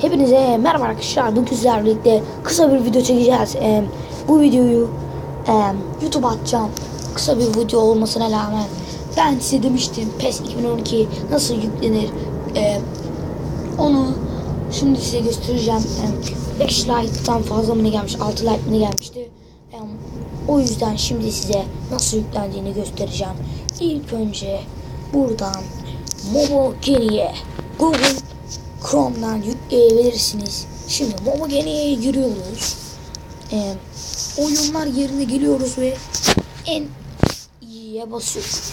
Hepinize merhaba arkadaşlar. Bugün sizlerle birlikte kısa bir video çekeceğiz. Ee, bu videoyu e, YouTube'a atacağım. Kısa bir video olmasına rağmen ben size demiştim PES 2012 nasıl yüklenir. Ee, onu şimdi size göstereceğim. Ee, 5 like'tan fazla mı ne gelmiş? 6 like mi ne gelmişti? Ee, o yüzden şimdi size nasıl yüklendiğini göstereceğim. İlk önce buradan Momogenie'ye Google Chrome'dan yükleyebilirsiniz. Şimdi Momogenie'ye giriyoruz. Ee, oyunlar yerine geliyoruz ve en iyiye basıyoruz.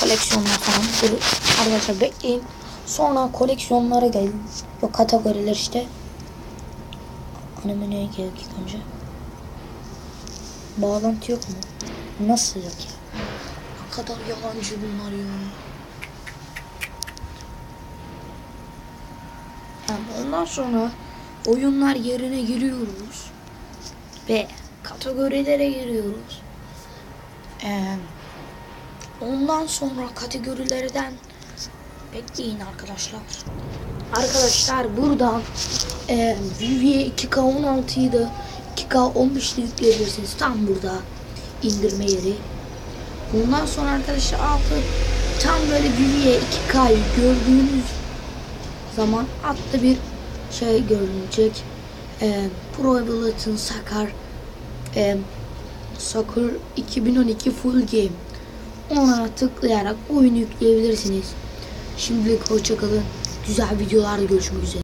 Koleksiyonlar falan. Arkadaşlar bekleyin. Sonra koleksiyonlara gelin. Yok kategoriler işte. Ana menüye geldik ilk önce. Bağlantı yok mu? Nasıl yok ya? Ne kadar yalancı bunlar ya. Yani ondan sonra oyunlar yerine giriyoruz ve kategorilere giriyoruz. Ee, ondan sonra kategorilerden bekleyin arkadaşlar. Arkadaşlar buradan e, Vivi'ye 2K16'yı da 2K15'te yükleyebilirsiniz. Tam burada indirme yeri. Bundan sonra arkadaşlar altı tam böyle Vivi'ye 2K'yı gördüğünüz zaman altta bir şey görünecek. E, Pro Evolution Soccer e, Soccer 2012 Full Game. Ona tıklayarak oyunu yükleyebilirsiniz. Şimdilik hoşçakalın. Güzel videolarda görüşmek üzere.